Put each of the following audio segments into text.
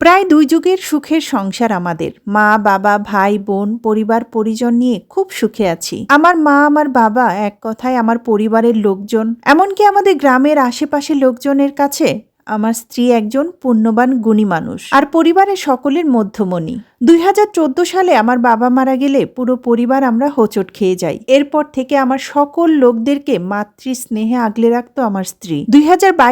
প্রায় দুই যুগের সুখের সংসার আমাদের। মা, বাবা, ভাই, বোন, পরিবার, পরিজন নিয়ে খুব সুখে আছি। আমার মা, আমার বাবা এক কথায় আমার পরিবারের লোকজন, এমনকি আমাদের গ্রামের আশেপাশের লোকজনের কাছে আমার স্ত্রী একজন পুণ্যবান গুণী মানুষ। আর পরিবারের সকলের মধ্যমণি। দুই হাজার চোদ্দ সালে আমার বাবা মারা গেলে পুরো পরিবার আমরা হোঁচট খেয়ে যাই। এরপর থেকে আমার সকল লোকদেরকে মাতৃ স্নেহে আগলে রাখতো আমার স্ত্রী। দুই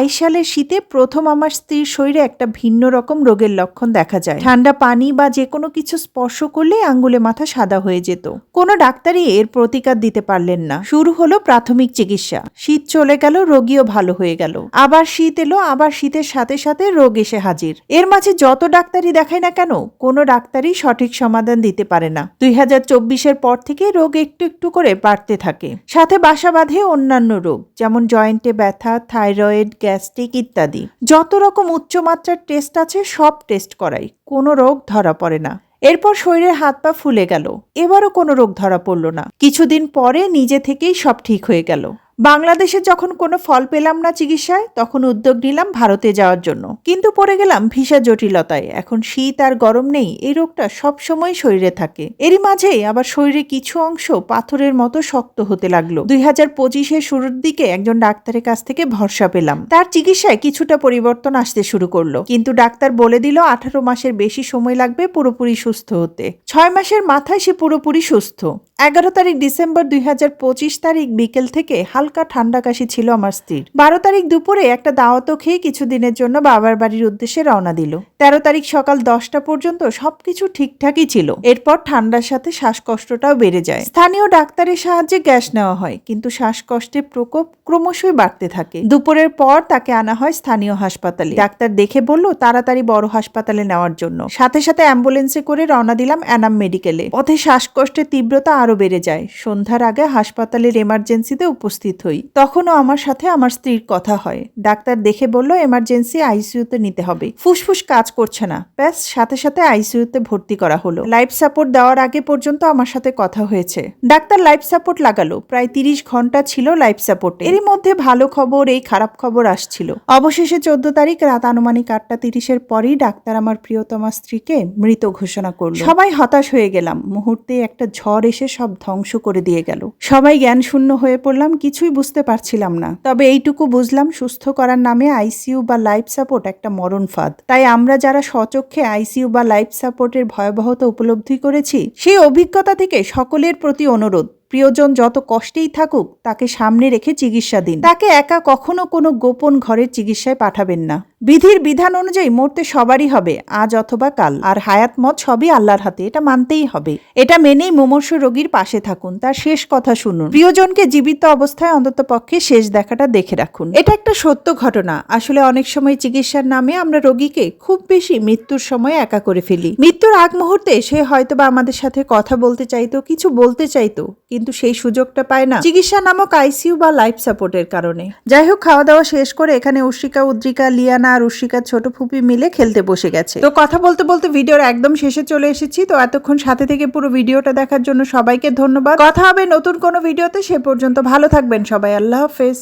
সালের শীতে প্রথম আমার স্ত্রীর শরীরে একটা ভিন্ন রকম রোগের লক্ষণ দেখা যায়। ঠান্ডা পানি বা যে কোনো কিছু স্পর্শ করলেই আঙ্গুলে মাথা সাদা হয়ে যেত। কোনো ডাক্তারই এর প্রতিকার দিতে পারলেন না। শুরু হলো প্রাথমিক চিকিৎসা। শীত চলে গেল, রোগীও ভালো হয়ে গেল। আবার শীত এলো, আবার শীতের সাথে সাথে রোগ এসে হাজির। এর মাঝে যত ডাক্তারই দেখায় না কেন, কোনো ডাক্তারই সঠিক সমাধান দিতে পারে না। দুই হাজার চব্বিশের পর থেকে রোগ একটু একটু করে বাড়তে থাকে। সাথে বাসা বাঁধে অন্যান্য রোগ, যেমন জয়েন্টে ব্যথা, থাইরয়েড, গ্যাস্ট্রিক ইত্যাদি। যত রকম উচ্চমাত্রার টেস্ট আছে, সব টেস্ট করাই। কোনো রোগ ধরা পড়ে না। এরপর শরীরের হাত পা ফুলে গেল। এবারও কোনো রোগ ধরা পড়ল না। কিছুদিন পরে নিজে থেকেই সব ঠিক হয়ে গেল। বাংলাদেশে যখন কোনো ফল পেলাম না চিকিৎসায়, তখন উদ্যোগ নিলাম ভারতে যাওয়ার জন্য। কিন্তু পড়ে গেলাম ভিসা জটিলতায়। এখন শীত আর গরম নেই, এই রোগটা সবসময় শরীরে থাকে। এরই মাঝেই আবার শরীরে কিছু অংশ পাথরের মতো শক্ত হতে লাগল। দুই হাজার পঁচিশের শুরুর দিকে একজন ডাক্তারের কাছ থেকে ভরসা পেলাম। তার চিকিৎসায় কিছুটা পরিবর্তন আসতে শুরু করল। কিন্তু ডাক্তার বলে দিল, আঠারো মাসের বেশি সময় লাগবে পুরোপুরি সুস্থ হতে। ছয় মাসের মাথায় সে পুরোপুরি সুস্থ। এগারো তারিখ ডিসেম্বর দুই হাজার পঁচিশ তারিখ বিকেল থেকে হালকা ঠান্ডা কাশি ছিল আমার স্ত্রীর। বারো তারিখ দুপুরে একটা দাওয়াতও খেয়ে কিছুদিনের জন্য বাবার বাড়ির উদ্দেশ্যে রওনা দিল। তেরো তারিখ সকাল দশটা পর্যন্ত সবকিছু ঠিকঠাকই ছিল। এরপর ঠান্ডার সাথে শ্বাসকষ্টটাও বেড়ে যায়। স্থানীয় ডাক্তারের সাহায্যে গ্যাস নেওয়া হয়, কিন্তু শ্বাসকষ্টের প্রকোপ ক্রমশই বাড়তে থাকে। দুপুরের পর তাকে আনা হয় স্থানীয় হাসপাতালে। ডাক্তার দেখে বলল, তাড়াতাড়ি বড় হাসপাতালে নেওয়ার জন্য। সাথে সাথে অ্যাম্বুলেন্সে করে রওনা দিলাম অ্যানাম মেডিকেলে। পথে শ্বাসকষ্টের তীব্রতা আরও বেড়ে যায়। সন্ধ্যার আগে হাসপাতালের এমার্জেন্সিতে উপস্থিত হই। তখনও আমার সাথে আমার স্ত্রীর কথা হয়। ডাক্তার দেখে বলল, এমার্জেন্সি আইসিইউতে নিতে হবে। ফুসফুস কাজ করছে না। ব্যাস, সাথে সাথে আইসিইউতে ভর্তি করা হলো। লাইফ সাপোর্ট দেওয়ার আগে পর্যন্ত আমার সাথে কথা হয়েছে। ডাক্তার লাইফ সাপোর্ট লাগালো। প্রায় তিরিশ ঘণ্টা ছিল লাইফ সাপোর্টে। এরই মধ্যে ভালো খবর, এই খারাপ খবর আসছিল। অবশেষে চোদ্দ তারিখ রাত আনুমানিক আটটা তিরিশের পরেই ডাক্তার আমার প্রিয়তমা স্ত্রীকে মৃত ঘোষণা করল। সবাই হতাশ হয়ে গেলাম। মুহূর্তে একটা ঝড় এসে সব ধ্বংস করে দিয়ে গেল। সবাই জ্ঞান শূন্য হয়ে পড়লাম, কিছুই বুঝতে পারছিলাম না। তবে এইটুকু বুঝলাম, সুস্থ করার নামে আইসিইউ বা লাইফ সাপোর্ট একটা মরণ ফাঁদ। তাই আমরা যারা স্বচক্ষে আইসিইউ বা লাইফ সাপোর্টের ভয়াবহতা উপলব্ধি করেছি, সেই অভিজ্ঞতা থেকে সকলের প্রতি অনুরোধ। প্রিয়জন যত কষ্টেই থাকুক, তাকে সামনে রেখে চিকিৎসা দিন। তাকে একা কখনো কোনো গোপন ঘরের চিকিৎসায় পাঠাবেন না। বিধির বিধান অনুযায়ী মরতে সবারই হবে, আজ অথবা কাল। আর হায়াত মত সবই আল্লাহর হাতে, এটা মানতেই হবে। এটা মেনেই মুমূর্ষ রোগীর পাশে থাকুন, তার শেষ কথা শুনুন। প্রিয়জনকে জীবিত অবস্থায় অন্তত পক্ষে শেষ দেখাটা দেখে রাখুন। এটা একটা সত্য ঘটনা। আসলে অনেক সময় চিকিৎসার নামে আমরা রোগীকে খুব বেশি মৃত্যুর সময় একা করে ফেলি। মৃত্যুর আগ মুহূর্তে সে হয়তোবা আমাদের সাথে কথা বলতে চাইতো, কিছু বলতে চাইতো কিন্তু সেই সুযোগটা পায় না। চিকিৎসা নামক আইসিইউ বা লাইফ সাপোর্টের কারণে। যাই হোক খাওয়া দাওয়া শেষ করে এখানে উর্শিকা উদ্রিকা, লিয়ানা আর উর্শিকার ছোট ফুপি মিলে খেলতে বসে গেছে। তো কথা বলতে বলতে ভিডিওর একদম শেষে চলে এসেছি। তো এতক্ষণ সাথে থেকে পুরো ভিডিওটা দেখার জন্য সবাইকে ধন্যবাদ। কথা হবে নতুন কোনো ভিডিওতে। সে পর্যন্ত ভালো থাকবেন সবাই। আল্লাহ হাফেজ।